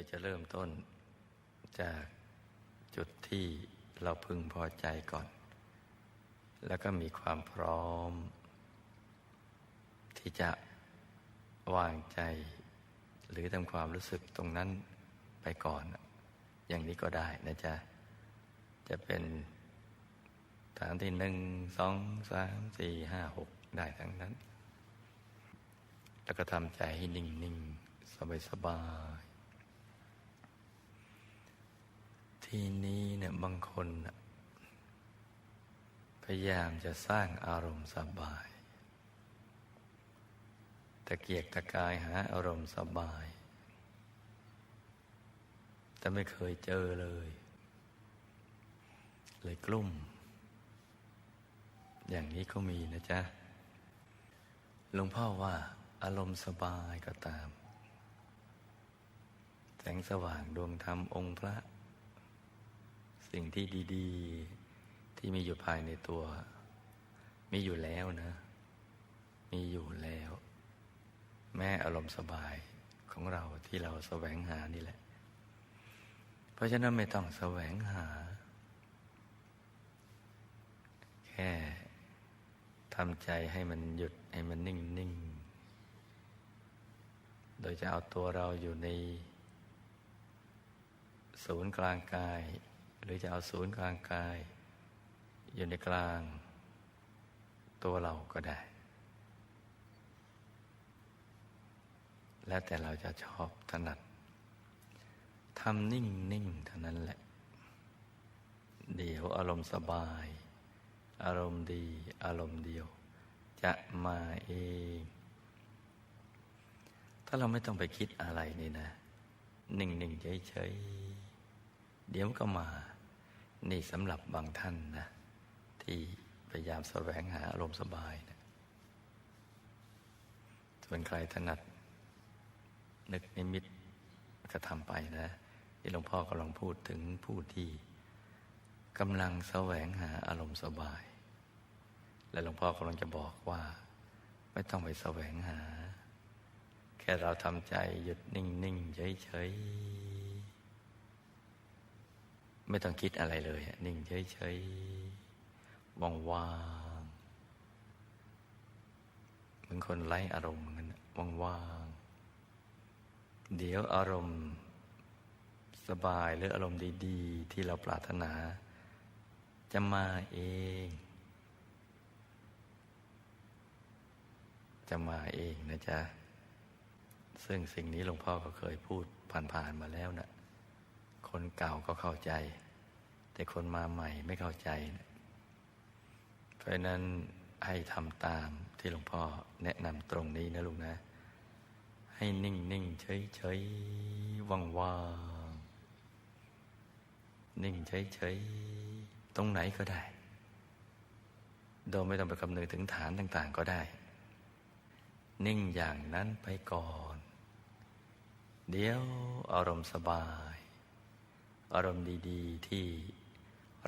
ยจะเริ่มต้นจากจุดที่เราพึงพอใจก่อน แล้วก็มีความพร้อม ที่จะวางใจ หรือทำความรู้สึกตรงนั้นไปก่อน อย่างนี้ก็ได้นะจ๊ะ จะเป็นฐานที่หนึ่งสองสามสี่ห้าหกได้ทั้งนั้น แล้วก็ทำใจให้นิ่งนิ่งสบาย ทีนี้เนี่ยบางคนพยายามจะสร้างอารมณ์สบาย ตะเกียกตะกายหาอารมณ์สบาย แต่ไม่เคยเจอเลย เลยกลุ่ม อย่างนี้ก็มีนะจ๊ะหลวงพ่อว่าอารมณ์สบายก็ตาม แสงสว่างดวงธรรมองค์พระ สิ่งที่ดีๆ ที่มีอยู่ภายในตัว มีอยู่แล้วนะ มีอยู่แล้ว แม่อารมณ์สบายของเราที่เราแสวงหานี่แหละ เพราะฉะนั้นไม่ต้องแสวงหา แค่ทำใจให้มันหยุดให้มันนิ่งนิ่งโดยจะเอาตัวเราอยู่ในศูนย์กลางกาย รือจะเอาศูนย์กลางกาย อยู่ในกลาง ตัวเราก็ได้ แล้วแต่เราจะชอบถนัดทำนิ่งนิ่งเท่านั้นแหละ เดี๋ยวอารมณ์สบาย อารมณ์ดี อารมณ์เดียว จะมาเอง ถ้าเราไม่ต้องไปคิดอะไรนี่นะ นิ่งนิ่งเฉยเฉยเดี๋ยวก็มา นี่สำหรับบางท่านนะ ที่พยายามแสวงหาอารมณ์สบายนะส่วนใครถนัด นึกนิมิตก็ทำไปนะที่หลวงพ่อกำลังพูดถึงผู้ที่กำลังแสวงหาอารมณ์สบาย และหลวงพ่อกำลังจะบอกว่า ไม่ต้องไปแสวงหา แค่เราทำใจหยุดนิ่ง ๆ เฉย ๆ ไม่ต้องคิดอะไรเลยนิ่งเฉยๆว่างๆเหมือนคนไร้อารมณ์งั้นว่างๆเดี๋ยวอารมณ์สบายหรืออารมณ์ดีๆ ที่เราปรารถนา จะมาเอง จะมาเองนะจ๊ะ ซึ่งสิ่งนี้หลวงพ่อก็เคยพูดผ่านๆมาแล้วนะ คนเก่าก็เข้าใจ แต่คนมาใหม่ไม่เข้าใจ เพราะนั้นให้ทำตามที่หลวงพ่อแนะนำตรงนี้นะลุงนะ ให้นิ่งนิ่งเฉยเฉยว่างว่างนิ่งเฉยเฉยตรงไหนก็ได้ โดยไม่ต้องไปคำนึงถึงฐานต่าง ๆ ก็ได้ นิ่งอย่างนั้นไปก่อน เดี๋ยวอารมณ์สบาย อารมณ์ดีๆ ที่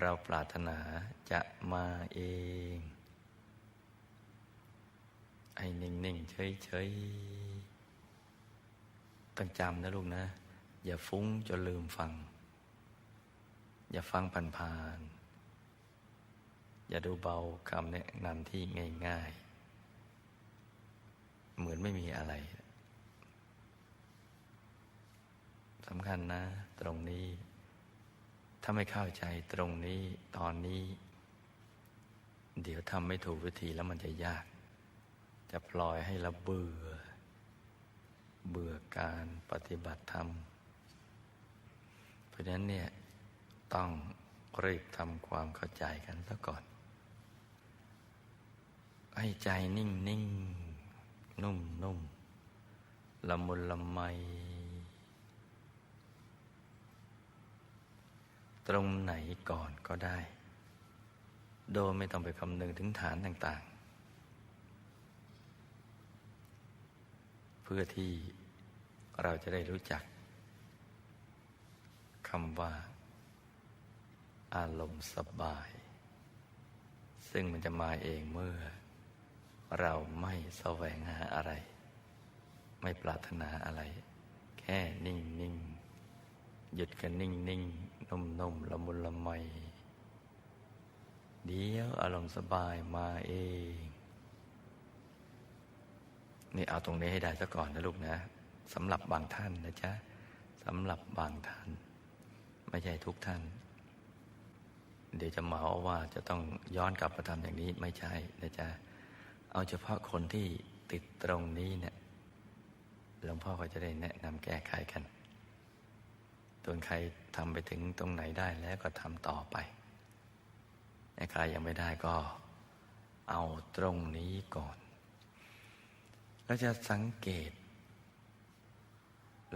เราปรารถนาจะมาเองไอ้นิ่งๆเฉยๆต้องจำนะลูกนะ อย่าฟุ้งจนลืมฟัง อย่าฟังผ่านๆอย่าดูเบาคำแนะนำที่ง่าย ๆ เหมือนไม่มีอะไรสำคัญนะ ตรงนี้ ถ้าไม่เข้าใจตรงนี้ตอนนี้ เดี๋ยวทำไม่ถูกวิธีแล้วมันจะยาก จะปล่อยให้เราเบื่อ เบื่อการปฏิบัติธรรม เพราะฉะนั้นเนี่ยต้องรีบทำความเข้าใจกันซะก่อน ให้ใจนิ่งนิ่งนุ่มนุ่มละมุนละไม ตรงไหนก่อนก็ได้ โดยไม่ต้องไปคำนึงถึงฐานต่างๆ เพื่อที่เราจะได้รู้จักคำว่า อารมณ์สบาย ซึ่งมันจะมาเองเมื่อ เราไม่แสวงหาอะไร ไม่ปรารถนาอะไร แค่นิ่งๆหยุดกันนิ่งนิ่ง นุ่มนุ่มละมุนละไมเดี๋ยวอารมณ์สบายมาเอง นี่เอาตรงนี้ให้ได้ซะก่อนนะลูกนะสำหรับบางท่านนะจ๊ะสำหรับบางท่าน ไม่ใช่ทุกท่าน เดี๋ยวจะเหมาว่าจะต้องย้อนกลับมาทำอย่างนี้ไม่ใช่นะจ๊ะเอาเฉพาะคนที่ติดตรงนี้เนี่ยหลวงพ่อก็จะได้แนะนำแก้ไขกัน ตัวนใครทำไปถึงตรงไหนได้แล้วก็ทำต่อไปใครยังไม่ได้ก็เอาตรงนี้ก่อนเราจะสังเกต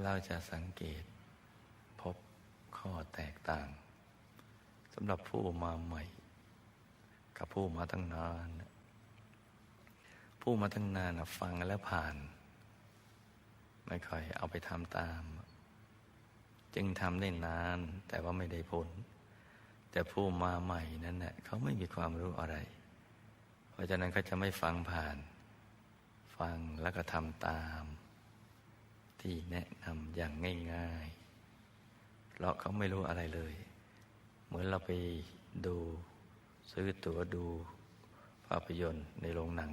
เราจะสังเกต พบข้อแตกต่างสำหรับผู้มาใหม่ กับผู้มาตั้งนาน ผู้มาตั้งนานฟังแล้วผ่าน ไม่ค่อยเอาไปทำตาม จึงทำได้นานแต่ว่าไม่ได้ผล แต่ผู้มาใหม่นั้นเน่ยเขาไม่มีความรู้อะไร เพราะฉะนั้นเขาจะไม่ฟังผ่าน ฟังแล้วก็ทำตาม ที่แนะนำอย่างง่ายๆ เพราะเขาไม่รู้อะไรเลย เหมือนเราไปดูซื้อตั๋วดูภาพยนตร์ในโรงหนัง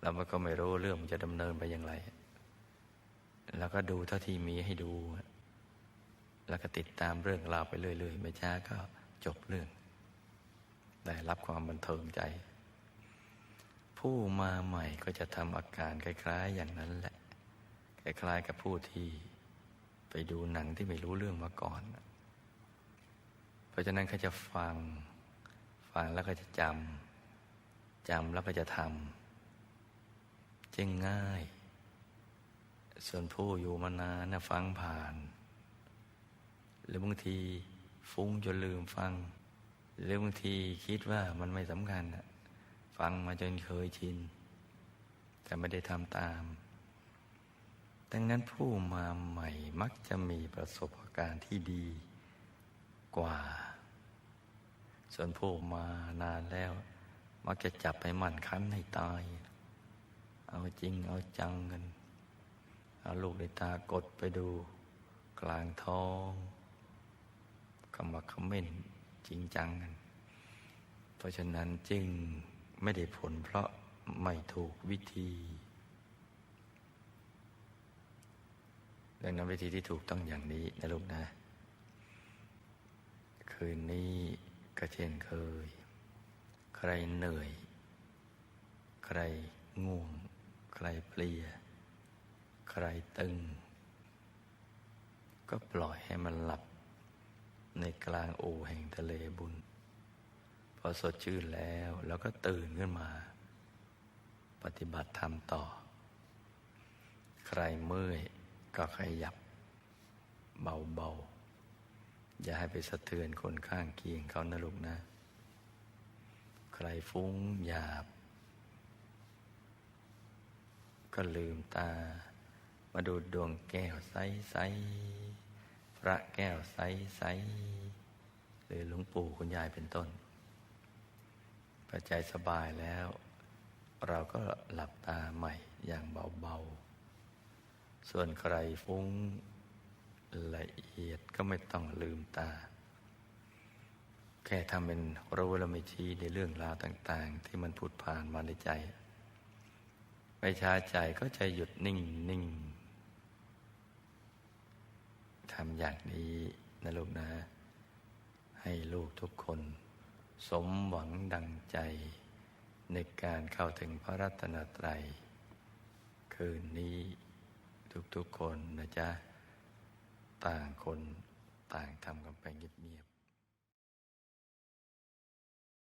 แล้วมันก็ไม่รู้เรื่องมันจะดำเนินไปอย่างไร แล้วก็ดูเท่าที่มีให้ดู แล้วก็ติดตามเรื่องราวไปเรื่อยๆ ไม่ช้าก็จบเรื่อง ได้รับความบันเทิงใจ ผู้มาใหม่ก็จะทำอาการคล้ายๆ อย่างนั้นแหละ คล้ายๆ กับผู้ที่ไปดูหนังที่ไม่รู้เรื่องมาก่อน เพราะฉะนั้นเขาจะฟัง ฟังแล้วก็จะจำ จำแล้วก็จะทำจึงง่าย ส่วนผู้อยู่มานานนะฟังผ่าน รือบางทีฟุ้งจนลืมฟัง หรือบางทีคิดว่ามันไม่สำคัญฟังมาจนเคยชิน แต่ไม่ได้ทำตาม ดังนั้นผู้มาใหม่มักจะมีประสบการณ์ที่ดีกว่า ส่วนผู้มานานแล้ว มักจะจับไปมั่นคั้นให้ตาย เอาจริงเอาจังกัน เอาลูกในตากดไปดู กลางท้อง ว่าคำเม่จริงจังกัน เพราะฉะนั้นจึงไม่ได้ผลเพราะไม่ถูกวิธี ดังนั้นวิธีที่ถูกต้องอย่างนี้นะลูกนะ คืนนี้ก็เช่นเคย ใครเหนื่อย ใครง่วง ใครเพลีย ใครตึง ก็ปล่อยให้มันหลับ ในกลางโอแห่งทะเลบุญ พอสดชื่นแล้วเราก็ตื่นขึ้นมา ปฏิบัติธรรมต่อ ใครเมื่อยก็ขยับ เบาๆ อย่าให้ไปสะเทือนคนข้างเคียงเขานะลูกนะ ใครฟุ้งหยาบ ก็ลืมตา มาดูดวงแก้วใสๆ พระแก้วใสๆหรือหลวงปู่คุณยายเป็นต้นพอใจสบายแล้ว เราก็หลับตาใหม่อย่างเบาๆ ส่วนใครฟุ้งละเอียดก็ไม่ต้องลืมตา แค่ทำเป็นรู้ละไม่ชี้ในเรื่องราวต่าง ๆ ที่มันผุดผ่านมาในใจ ไม่ช้าใจก็ใจหยุดนิ่งนิ่ง ทำอย่างนี้นะลูกนะ ให้ลูกทุกคน สมหวังดังใจ ในการเข้าถึงพระรัตนตรัย คืนนี้ทุกๆคนนะจ๊ะ ต่างคนต่างทำกันไปเงียบ